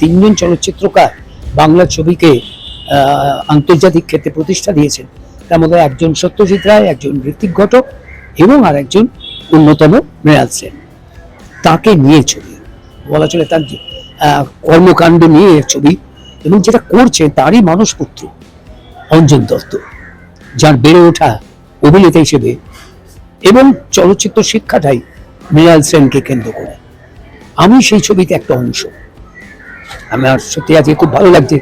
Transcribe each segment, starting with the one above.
তিনজন চলচ্চিত্রকার বাংলা ছবিকে আন্তর্জাতিক ক্ষেত্রে প্রতিষ্ঠা দিয়েছেন। তার মধ্যে একজন সত্যজিৎ রায়, একজন ঋত্বিক ঘটক এবং আর একজন অন্যতম মৃণাল সেন। তাকে নিয়ে ছবি, বলা চলে তার কর্মকাণ্ড নিয়ে ছবি এবং যেটা করছে তারই মানসপুত্র অঞ্জন দত্ত, যার বেড়ে ওঠা অভিনেতা হিসেবে এবং চলচ্চিত্র শিক্ষাটাই মৃণাল সেনকে কেন্দ্র করে। আমি সেই ছবিতে একটা অংশ। আমার সত্যি আজকে খুব ভালো লাগছে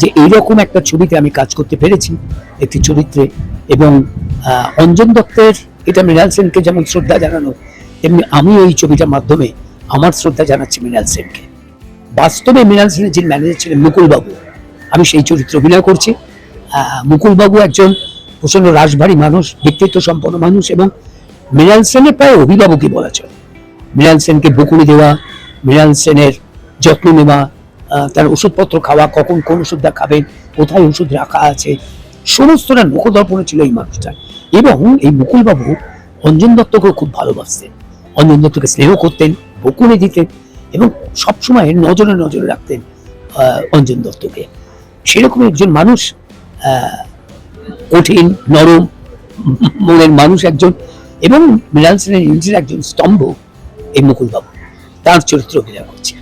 যে এইরকম একটা ছবিতে আমি কাজ করতে পেরেছি, একটি চরিত্রে। এবং অঞ্জন দত্তের, এটা মৃণাল সেনকে যেমন শ্রদ্ধা জানানো, তেমনি আমি এই ছবিটার মাধ্যমে আমার শ্রদ্ধা জানাচ্ছি মৃণাল সেনকে। বাস্তবে মৃণাল সেনের যে ম্যানেজার ছিলেন মুকুলবাবু, আমি সেই চরিত্রে অভিনয় করছি। মুকুলবাবু একজন প্রচণ্ড রাশভারী মানুষ, ব্যক্তিত্ব সম্পন্ন মানুষ এবং মৃণাল সেনের প্রায় অভিভাবকই বলা চলে। মৃণাল সেনকে বকুনি দেওয়া, মৃণাল সেনের যত্ন নেওয়া তার ওষুধপত্র খাওয়া, কখন কোন ওষুধটা খাবেন, কোথায় ওষুধ রাখা আছে, সমস্তটা নখদর্পণে ছিল এই মানুষটা। এবং এই মুকুলবাবু অঞ্জন দত্তকেও খুব ভালোবাসতেন। অঞ্জন দত্তকে স্নেহ করতেন বকুনি দিতেন এবং সবসময় নজরে নজরে রাখতেন অঞ্জন দত্তকে। সেরকম একজন মানুষ কঠিন, নরম, মনের মানুষ একজন এবং মৃণাল সেনের নিজের একজন স্তম্ভ এই মুকুলবাবু তার চরিত্র অভিনয় করছে।